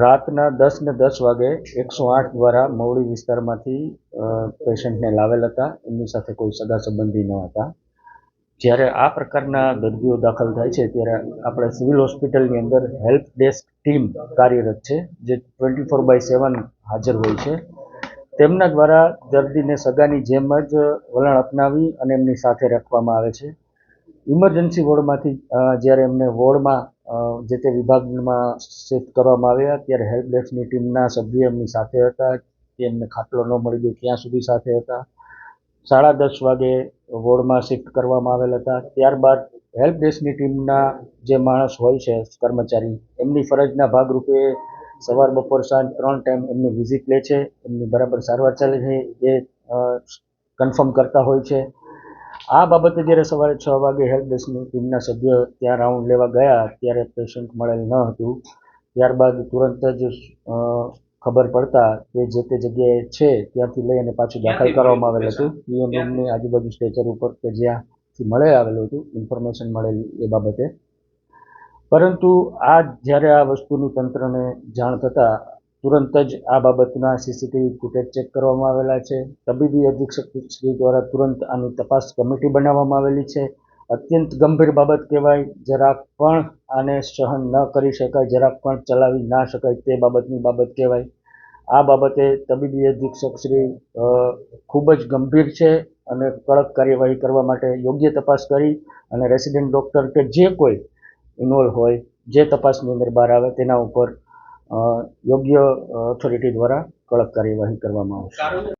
રાતના દસ ને દસ વાગે એકસો આઠ દ્વારા મવડી વિસ્તારમાંથી પેશન્ટને લાવેલ હતા. એમની સાથે કોઈ સગા સંબંધી ન હતા. જ્યારે આ પ્રકારના દર્દીઓ દાખલ થાય છે, ત્યારે આપણે સિવિલ હોસ્પિટલની અંદર હેલ્પ ડેસ્ક ટીમ કાર્યરત છે, જે ટ્વેન્ટી ફોર બાય સેવન હાજર હોય છે. તેમના દ્વારા દર્દીને સગાની જેમ જ વલણ અપનાવી અને એમની સાથે રાખવામાં આવે છે. ઇમરજન્સી વોર્ડમાંથી જ્યારે એમને વોર્ડમાં જે તે વિભાગમાં શિફ્ટ કરવામાં આવ્યા, ત્યારે હેલ્પ ડેસ્કની ટીમના સભ્યો એમની સાથે હતા એમને ખાટલો ન મળી ગયો ત્યાં સુધી સાથે હતા. સાડા દસ વાગે વોર્ડમાં શિફ્ટ કરવામાં આવેલ હતા. ત્યારબાદ હેલ્પ ડેસ્કની ટીમના જે માણસ હોય છે, કર્મચારી, એમની ફરજના ભાગરૂપે સવાર બપોર સાંજ ત્રણ ટાઈમ એમની વિઝિટ લે છે. એમની બરાબર સારવાર ચાલે છે. એ કન્ફર્મ કરતા હોય છે. આ બાબતે જ્યારે સવારે છ વાગે હેલ્પ ડેસ્કની ટીમના સભ્યો ત્યાં રાઉન્ડ લેવા ગયા ત્યારે પેશન્ટ મળેલ ન હતું. ત્યારબાદ તુરંત જ ખબર પડતા કે જે તે જગ્યાએ છે ત્યાંથી લઈ અને પાછું દાખલ કરવામાં આવેલ હતું. પીએમ રૂમની આજુબાજુ સ્ટેચર ઉપર કે જ્યાંથી મળે આવેલું હતું ઇન્ફોર્મેશન મળેલી એ બાબતે. પરંતુ આ જ્યારે આ વસ્તુની તંત્રને જાણ થતાં તુરંત જ આ બાબતના સીસીટીવી ફૂટેજ ચેક કરવામાં આવેલા છે. તબીબી અધિક્ષક શ્રી દ્વારા તુરંત આની તપાસ કમિટી બનાવવામાં આવેલી છે. અત્યંત ગંભીર બાબત કહેવાય, જરાક પણ આને સહન ન કરી શકાય, જરાક પણ ચલાવી ના શકાય તે બાબતની બાબત કહેવાય. આ બાબતે તબીબી અધિક્ષક શ્રી ખૂબ જ ગંભીર છે અને કડક કાર્યવાહી કરવા માટે યોગ્ય તપાસ કરી અને રેસિડેન્ટ ડૉક્ટર કે જે કોઈ ઇન્વોલ્વ હોય, જે તપાસની અંદર બહાર આવે તેના ઉપર યોગ્ય ઓથોરિટી દ્વારા કડક કાર્યવાહી કરવામાં આવશે.